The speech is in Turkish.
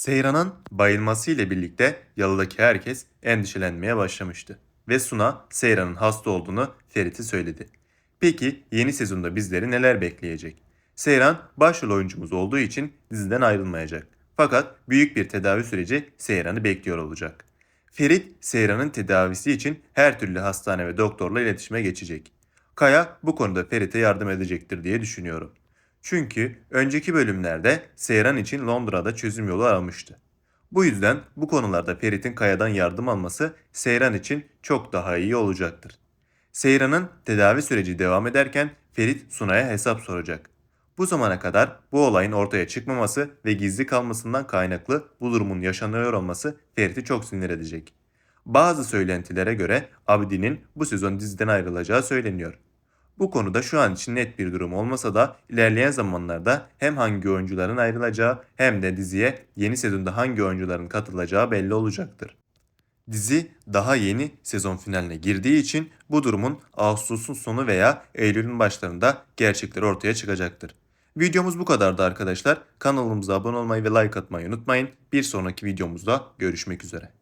Seyran'ın bayılması ile birlikte yalıdaki herkes endişelenmeye başlamıştı. Ve Suna Seyran'ın hasta olduğunu Ferit'e söyledi. Peki yeni sezonda bizleri neler bekleyecek? Seyran başrol oyuncumuz olduğu için diziden ayrılmayacak. Fakat büyük bir tedavi süreci Seyran'ı bekliyor olacak. Ferit, Seyran'ın tedavisi için her türlü hastane ve doktorla iletişime geçecek. Kaya bu konuda Ferit'e yardım edecektir diye düşünüyorum. Çünkü önceki bölümlerde Seyran için Londra'da çözüm yolu aramıştı. Bu yüzden bu konularda Ferit'in Kaya'dan yardım alması Seyran için çok daha iyi olacaktır. Seyran'ın tedavi süreci devam ederken Ferit Sunay'a hesap soracak. Bu zamana kadar bu olayın ortaya çıkmaması ve gizli kalmasından kaynaklı bu durumun yaşanıyor olması Ferit'i çok sinir edecek. Bazı söylentilere göre Abdi'nin bu sezon diziden ayrılacağı söyleniyor. Bu konuda şu an için net bir durum olmasa da ilerleyen zamanlarda hem hangi oyuncuların ayrılacağı hem de diziye yeni sezonda hangi oyuncuların katılacağı belli olacaktır. Dizi daha yeni sezon finaline girdiği için bu durumun Ağustos'un sonu veya Eylül'ün başlarında gerçekleri ortaya çıkacaktır. Videomuz bu kadardı arkadaşlar. Kanalımıza abone olmayı ve like atmayı unutmayın. Bir sonraki videomuzda görüşmek üzere.